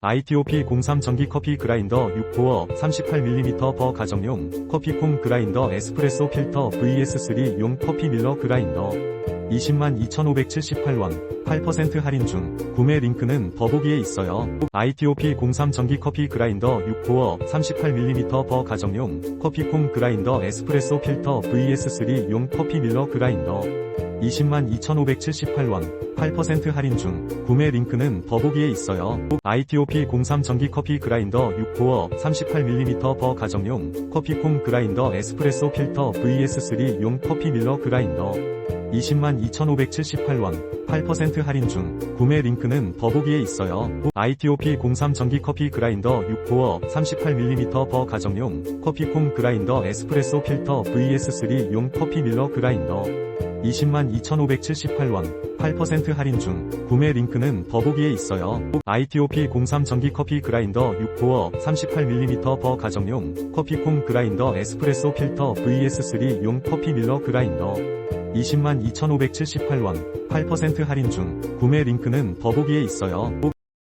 ITOP 03 전기 커피 그라인더 6코어 38mm 퍼 가정용 커피폼 그라인더 에스프레소 필터 VS3 용 커피 밀러 그라인더 202,578원 8% 할인 중 구매 링크는 더보기에 있어요. ITOP 03 전기 커피 그라인더 6코어 38mm 퍼 가정용 커피폼 그라인더 에스프레소 필터 VS3 용 커피 밀러 그라인더 202,578원 8% 할인 중 구매 링크는 더보기에 있어요. ITOP 03 전기 커피 그라인더 6코어 38mm 퍼 가정용 커피폼 그라인더 에스프레소 필터 VS3 용 커피 밀러 그라인더 202,578원 8% 할인 중 구매 링크는 더보기에 있어요. ITOP 03 전기 커피 그라인더 6코어 38mm 퍼 가정용 커피폼 그라인더 에스프레소 필터 VS3 용 커피 밀러 그라인더 202,578원 8% 할인 중 구매 링크는 더보기에 있어요. ITOP 03 전기 커피 그라인더 6코어 38mm 퍼 가정용 커피폼 그라인더 에스프레소 필터 VS3용 커피 밀러 그라인더 202,578원 8% 할인 중 구매 링크는 더보기에 있어요.